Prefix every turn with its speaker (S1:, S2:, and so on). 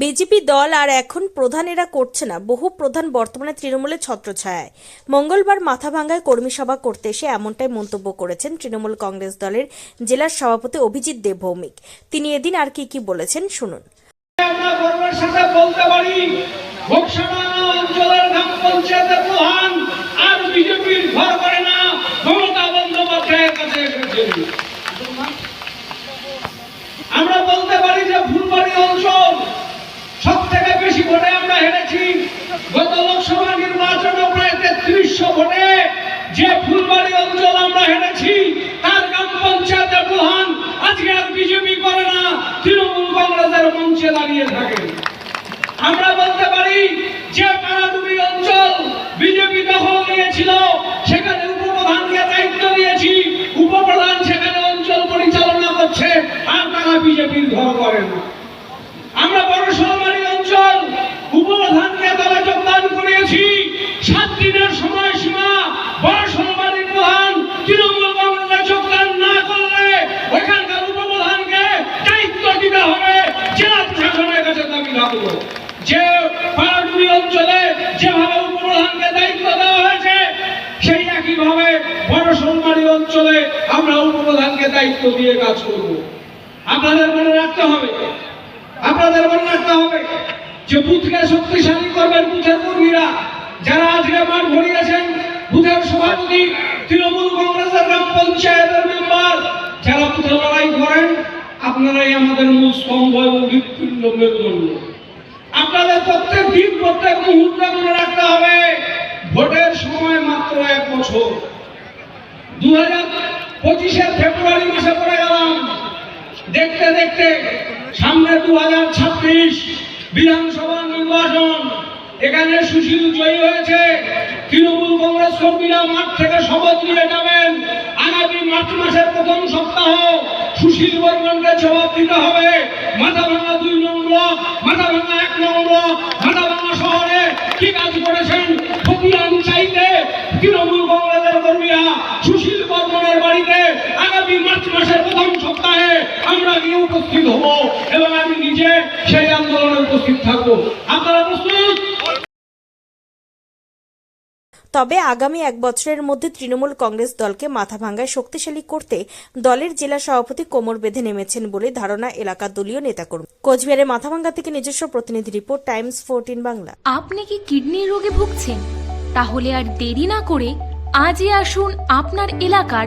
S1: BJP দল আর এখন প্রধানেরা করছে না। বহু প্রধান বর্তমানে তৃণমূলের ছত্রছায়ায়। মঙ্গলবার মাথাভাঙ্গায় কর্মী সভা করতে এসে এমনটাই মন্তব্য করেছেন তৃণমূল কংগ্রেস দলের জেলার সভাপতি অভিজিৎ দেব ভৌমিক। তিনি এদিন আর কি কি বলেছেন শুনুন।
S2: আর বিজেপির ঘর করে না কাছে এসেছেন আমরা বলতে পারি যে ফুলবাড়ি অঞ্চল সব থেকে বেশি ভোটে আমরা হেরেছি গত লোকসভা নির্বাচনে প্রায় তেত্রিশশো ভোটে যে ফুলবাড়ি অঞ্চল আমরা হেরেছি তার গ্রাম পঞ্চায়েতের প্রধান আজকে আর বিজেপি করে না, তৃণমূল কংগ্রেসের মঞ্চে দাঁড়িয়ে থাকে আমরা বলতে পারি যে পাড়াডুবি অঞ্চল বিজেপি দখল নিয়েছিল, সেখানে উপপ্রধানকে দায়িত্ব দিয়েছি, উপপ্রধান সেখানে অঞ্চল পরিচালনা করছে, আর তারা বিজেপির ঘর করে না। আমরা বড় সরকারি অঞ্চল উপপ্রধানকে দলে যোগদান করিয়েছি সাত দিনের সময়সীমা, বড় সরকারি প্রধান তৃণমূল কংগ্রেসে যোগদান না করলে ওইখানকার উপপ্রধানকে দায়িত্ব দিতে হবে। জেলা প্রশাসনের কাছে দাবি রাখব। যে পাহাড়ি অঞ্চলে যেভাবে উপপ্রধানকে দায়িত্ব দেওয়া হয়েছে, সেই একইভাবে বড় সরকারি অঞ্চলে আমরা উপপ্রধানকে দায়িত্ব দিয়ে কাজ করব। আপনাদের মনে রাখতে হবে আপনাদের মনে রাখতে হবে যে বুথকে শক্তিশালী করবেন বুথের কর্মীরা। যারা আজকে মাঠ ভরিয়েছেন, বুথের সভাপতি, তৃণমূল কংগ্রেসের গ্রাম পঞ্চায়েতের মেম্বার, যারা বুথে লড়াই করেন, আপনারাই আমাদের মূল স্তম্ভ এবং হৃৎপিণ্ড মেরুদণ্ড আপনাদের প্রত্যেক দিন, প্রত্যেক মুহূর্তে মনে রাখতে হবে, ভোটের সময় মাত্র এক বছর। দু হাজার পঁচিশের ফেব্রুয়ারি মাসে পড়ে গেলাম। দেখতে দেখতে সামনে দু হাজার ছাব্বিশ বিধানসভা নির্বাচন। এখানে সুশীল জয়ী হয়েছে। তৃণমূল কংগ্রেস কর্মীরা মাঠ থেকে শপথ নিয়ে যাবেন। আগামী মার্চ মাসের প্রথম সপ্তাহ সুশীল বর্মনকে জবাব দিতে হবে। মাথা ভাঙা দুই নং ব্লক মাথা ভাঙা এক নং ব্লক মাথা ভাঙা শহরে কি কাজ করেছেন? খতিয়ান চাইতে তৃণমূল কংগ্রেসের কর্মীরা সুশীল বর্মনের বাড়িতে আগামী মার্চ মাসের প্রথম সপ্তাহে আমরা গিয়ে উপস্থিত হব এবং আমি নিজে সেই আন্দোলনে উপস্থিত থাকব। আপনারা প্রস্তুত?
S1: তবে আগামী এক বছরের মধ্যে তৃণমূল কংগ্রেস দলকে মাথাভাঙ্গায় শক্তিশালী করতে দলের জেলা সভাপতি কোমর বেঁধে নেমেছেন বলে ধারণা এলাকার দলীয় নেতাকর্মী। কোচবিহারের মাথাভাঙ্গা থেকে নিজস্ব প্রতিনিধি রিপোর্ট টাইমস ফোরটিন বাংলা।
S3: আপনি কি কিডনির রোগে ভুগছেন? তাহলে আর দেরি না করে আজই আসুন আপনার এলাকার